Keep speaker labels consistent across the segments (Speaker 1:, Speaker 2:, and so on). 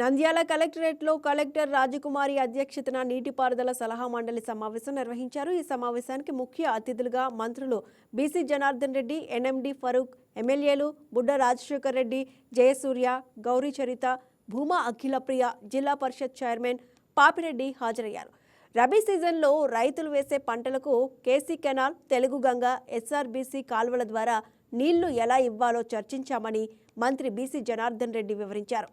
Speaker 1: నంద్యాల కలెక్టరేట్లో కలెక్టర్ రాజకుమారి అధ్యక్షతన నీటిపారుదల సలహా మండలి సమావేశం నిర్వహించారు. ఈ సమావేశానికి ముఖ్య అతిథులుగా మంత్రులు B C Janardhan Reddy NMD Farooq ఎమ్మెల్యేలు బుడ్డ రాజశేఖర్ రెడ్డి జయసూర్య గౌరీ చరిత భూమా అఖిలప్రియ జిల్లా పరిషత్ చైర్మన్ పాపిరెడ్డి హాజరయ్యారు. రబీ సీజన్లో రైతులు వేసే పంటలకు KC canal Telugu Ganga SRBC కాల్వల ద్వారా నీళ్ళు ఎలా ఇవ్వాలో చర్చించామని మంత్రి బీసీ జనార్దన్ రెడ్డి వివరించారు.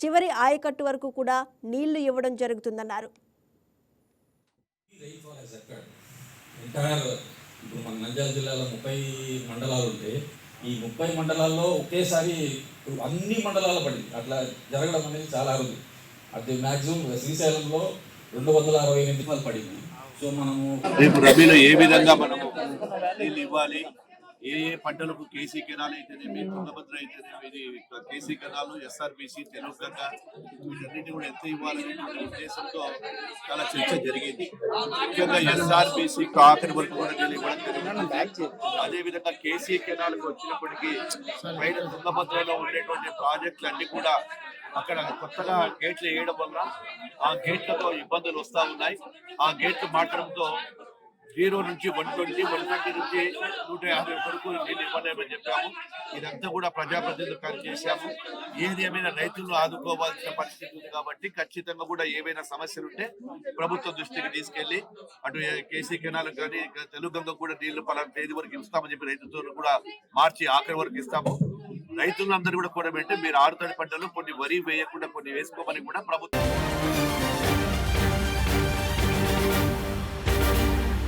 Speaker 1: చివరి ఆయకట్టు వరకు కూడా నీళ్ళు ఇవ్వడం జరుగుతుందన్నారు.
Speaker 2: ఇప్పుడు మన నంద్యాల జిల్లాలో ముప్పై మండలాలు ఉంటే ఈ ముప్పై మండలాల్లో ఒకేసారి అన్ని మండలాలు పడింది. అట్లా జరగడం అనేది చాలా అరుదు. అది మ్యాక్సిమం శ్రీశైలంలో రెండు వందల అరవై ఎనిమిది మంది పడింది. సో మనము
Speaker 3: రేపు రబీలో ఏ విధంగా మనము నీళ్ళు ఇవ్వాలి? ఏ ఏ పంటలకు కేసీ కెనాల్ అయితేనేమి తుంగభద్ర అయితేనేమి ఇది కేసీ కెనాల్ ఎస్ఆర్బిసి తెలుగంగ వీటన్నిటి కూడా ఎంత ఇవ్వాలనే ఉద్దేశంతో చాలా చర్చ జరిగింది. ముఖ్యంగా ఎస్ఆర్బిసి ఆఖరి వరకు కూడా ఇవ్వడం జరిగింది. అదే విధంగా కేసీ కెనాల్కి వచ్చినప్పటికీ పైన తుంగభద్రలో ఉండేటువంటి ప్రాజెక్టులు అన్ని కూడా అక్కడ కొత్తగా గేట్లు వేయడం వల్ల ఆ గేట్లతో ఇబ్బందులు వస్తూ ఉన్నాయి. ఆ గేట్లు మాట్లాడంతో జీరో నుంచి వన్ ట్వంటీ వన్ ట్వంటీ నుంచి నూట యాభై వరకు నీళ్ళు ఇవ్వలేమని చెప్పాము. ఇదంతా కూడా ప్రజాప్రతినిధులు కానీ చేశాము. ఏది ఏమైనా రైతులను ఆదుకోవాల్సిన పరిస్థితి ఉంది కాబట్టి ఖచ్చితంగా కూడా ఏవైనా సమస్యలు ఉంటే ప్రభుత్వం దృష్టికి తీసుకెళ్ళి అటు కేసీ కెనాల్ కానీ తెలుగు కూడా నీళ్ళు పలానా తేదీ వరకు ఇస్తామని చెప్పి రైతుతో కూడా మార్చి ఆఖరి వరకు ఇస్తాము. రైతులందరూ కూడా కూడబెట్టి మీరు ఆరుతడి పంటలు కొన్ని వరి వేయకుండా కొన్ని వేసుకోమని కూడా ప్రభుత్వం